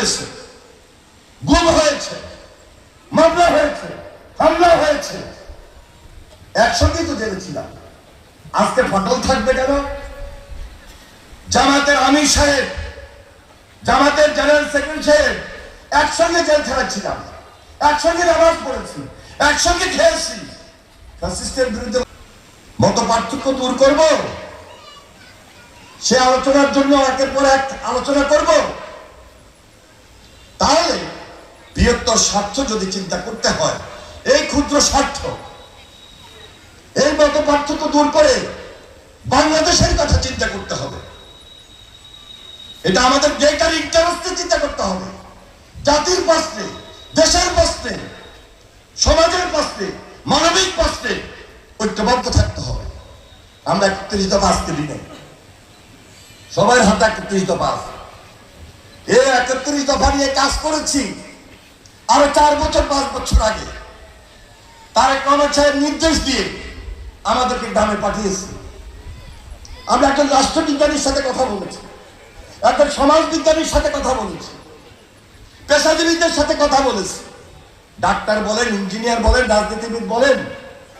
হয়েছে। গুম হয়েছে, মামলা হয়েছে, হামলা হয়েছে। একসঙ্গেই তো জেনেছিলাম আজকে ফাটল থাকবে কেন? জামাতের আমির সাহেব, জামাতের জেনারেল সেক্রেটারি সাহেব, একসঙ্গে জেল ছিলাম একসঙ্গে নামাজ পড়েছি, একসঙ্গে খেয়েছি। ফ্যাসিস্টের বিরুদ্ধে মত পার্থক্য দূর করব? সে আলোচনার জন্য একের পর এক আলোচনা করব? বৃহত্তর স্বার্থ যদি চিন্তা করতে হয়, এই ক্ষুদ্র স্বার্থ, এই মত পার্থক্য দূর করে বাংলাদেশের কথা চিন্তা করতে হবে। এটা আমাদের গ্রেটার ইন্টারেস্টে চিন্তা করতে হবে। জাতির প্রশ্নে, দেশের প্রশ্নে, সমাজের প্রশ্নে, মানবিক প্রশ্নে ঐক্যবদ্ধ থাকতে হবে। আমরা একত্রিশ দফা আসতে দিই সবাই হাতে একত্রিশ দফা এই একত্রিশ দফা নিয়ে কাজ করেছি আরও চার বছর, পাঁচ বছর আগে। তারেক রহমান সাহেব নির্দেশ দিয়ে আমাদেরকে গ্রামে পাঠিয়েছি। আমরা একজন রাষ্ট্রবিজ্ঞানীর সাথে কথা বলেছি। একজন সমাজবিজ্ঞানীর সাথে কথা বলেছি। পেশাজীবীদের সাথে কথা বলেছি। ডাক্তার বলেন, ইঞ্জিনিয়ার বলেন, রাজনীতিবিদ বলেন,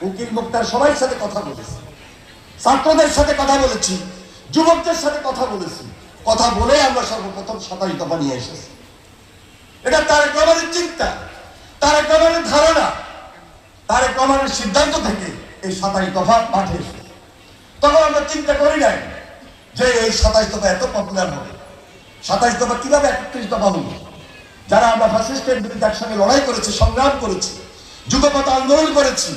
উকিল, মুক্তার সবাই সাথে কথা বলেছি। ছাত্রদের সাথে কথা বলেছি, যুবকদের সাথে কথা বলেছি। কথা বলে আমরা সর্বপ্রথম সাতাশ দফা নিয়ে এসেছি। এটা তার রহমানের চিন্তা তার রহমানের ধারণা তার রহমানের সিদ্ধান্ত থেকে এই সাতাশ দফা মাঠে তখন আমরা চিন্তা করি নাই যে এই সাতাশ দফা এত পপুলার হবে। সাতাশ দফা কীভাবে একত্রিশ দফা হলো? যারা আমরা ফ্যাসিস্টের বিরুদ্ধে একসঙ্গে লড়াই করেছি, সংগ্রাম করেছি যুগপথ আন্দোলন করেছি,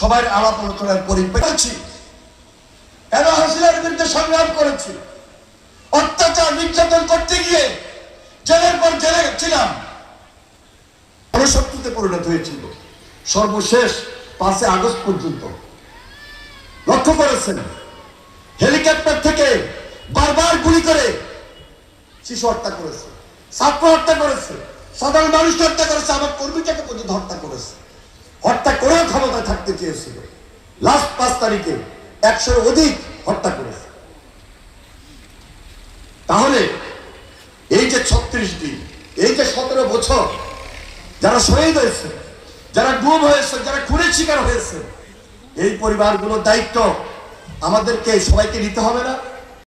সবাই আলাপ আলোচনার পরিপ্রেক্ষি কেন হাসিনার বিরুদ্ধে সংগ্রাম করেছি। অত্যাচার, নির্যাতন করতে গিয়ে জেলের পর জেলে ছিলাম। গণশত্রুতে পরিণত হয়েছিল। সর্বশেষ পাঁচে আগস্ট পর্যন্ত। লক্ষ্য করেছেন, হেলিকপ্টার থেকে বারবার গুলি করে শিশু হত্যা করেছে, ছাত্র হত্যা করেছে, সাধারণ মানুষ হত্যা করেছে, আমার কর্মীটাকে পর্যন্ত হত্যা করেছে। হত্যা করেও ক্ষমতায় থাকতে চেয়েছিল। লাস্ট পাঁচ তারিখে একশোর অধিক হত্যা করেছে। তাহলে ছত্রিশ দিন। এই যে সতেরো বছর যারা শহীদ হয়েছে, যারা গুম হয়েছে, যারা খুনের শিকার হয়েছে, এই পরিবারগুলোর দায়িত্ব আমাদেরকে সবাইকে নিতে হবে না।